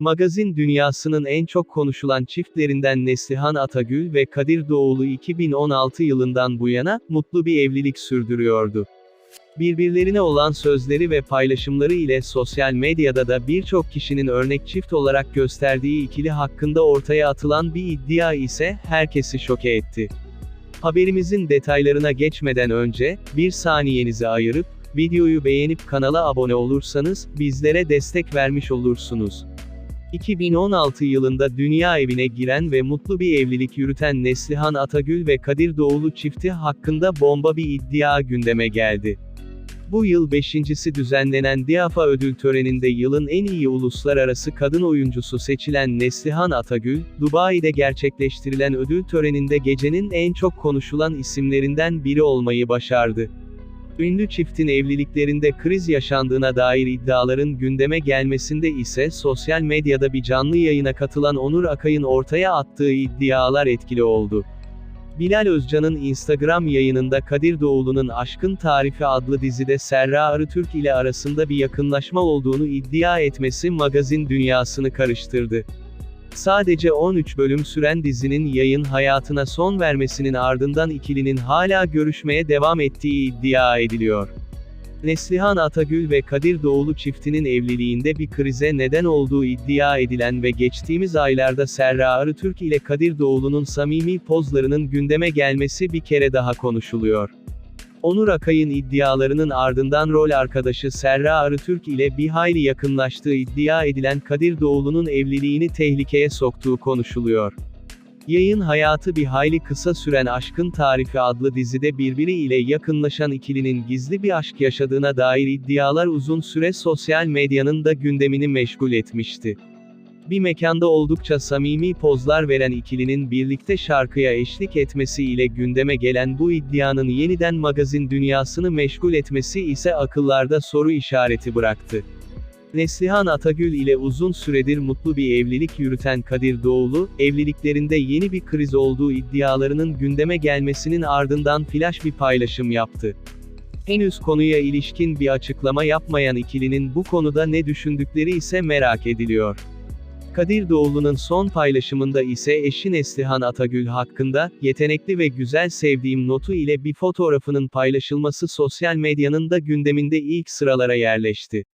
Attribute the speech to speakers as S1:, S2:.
S1: Magazin dünyasının en çok konuşulan çiftlerinden Neslihan Atagül ve Kadir Doğulu 2016 yılından bu yana, mutlu bir evlilik sürdürüyordu. Birbirlerine olan sözleri ve paylaşımları ile sosyal medyada da birçok kişinin örnek çift olarak gösterdiği ikili hakkında ortaya atılan bir iddia ise, herkesi şoke etti. Haberimizin detaylarına geçmeden önce, bir saniyenizi ayırıp, videoyu beğenip kanala abone olursanız, bizlere destek vermiş olursunuz. 2016 yılında dünya evine giren ve mutlu bir evlilik yürüten Neslihan Atagül ve Kadir Doğulu çifti hakkında bomba bir iddia gündeme geldi. Bu yıl beşincisi düzenlenen DİAFA ödül töreninde yılın en iyi uluslararası kadın oyuncusu seçilen Neslihan Atagül, Dubai'de gerçekleştirilen ödül töreninde gecenin en çok konuşulan isimlerinden biri olmayı başardı. Ünlü çiftin evliliklerinde kriz yaşandığına dair iddiaların gündeme gelmesinde ise sosyal medyada bir canlı yayına katılan Onur Akay'ın ortaya attığı iddialar etkili oldu. Bilal Özcan'ın Instagram yayınında Kadir Doğulu'nun Aşkın Tarifi adlı dizide Serra Arıtürk ile arasında bir yakınlaşma olduğunu iddia etmesi magazin dünyasını karıştırdı. Sadece 13 bölüm süren dizinin yayın hayatına son vermesinin ardından ikilinin hala görüşmeye devam ettiği iddia ediliyor. Neslihan Atagül ve Kadir Doğulu çiftinin evliliğinde bir krize neden olduğu iddia edilen ve geçtiğimiz aylarda Serra Arıtürk ile Kadir Doğulu'nun samimi pozlarının gündeme gelmesi bir kere daha konuşuluyor. Onur Akay'ın iddialarının ardından rol arkadaşı Serra Arıtürk ile bir hayli yakınlaştığı iddia edilen Kadir Doğulu'nun evliliğini tehlikeye soktuğu konuşuluyor. Yayın hayatı bir hayli kısa süren Aşkın Tarifi adlı dizide birbiriyle yakınlaşan ikilinin gizli bir aşk yaşadığına dair iddialar uzun süre sosyal medyanın da gündemini meşgul etmişti. Bir mekanda oldukça samimi pozlar veren ikilinin birlikte şarkıya eşlik etmesi ile gündeme gelen bu iddianın yeniden magazin dünyasını meşgul etmesi ise akıllarda soru işareti bıraktı. Neslihan Atagül ile uzun süredir mutlu bir evlilik yürüten Kadir Doğulu, evliliklerinde yeni bir kriz olduğu iddialarının gündeme gelmesinin ardından flash bir paylaşım yaptı. Henüz konuya ilişkin bir açıklama yapmayan ikilinin bu konuda ne düşündükleri ise merak ediliyor. Kadir Doğulu'nun son paylaşımında ise eşi Neslihan Atagül hakkında, yetenekli ve güzel sevdiğim notu ile bir fotoğrafının paylaşılması sosyal medyanın da gündeminde ilk sıralara yerleşti.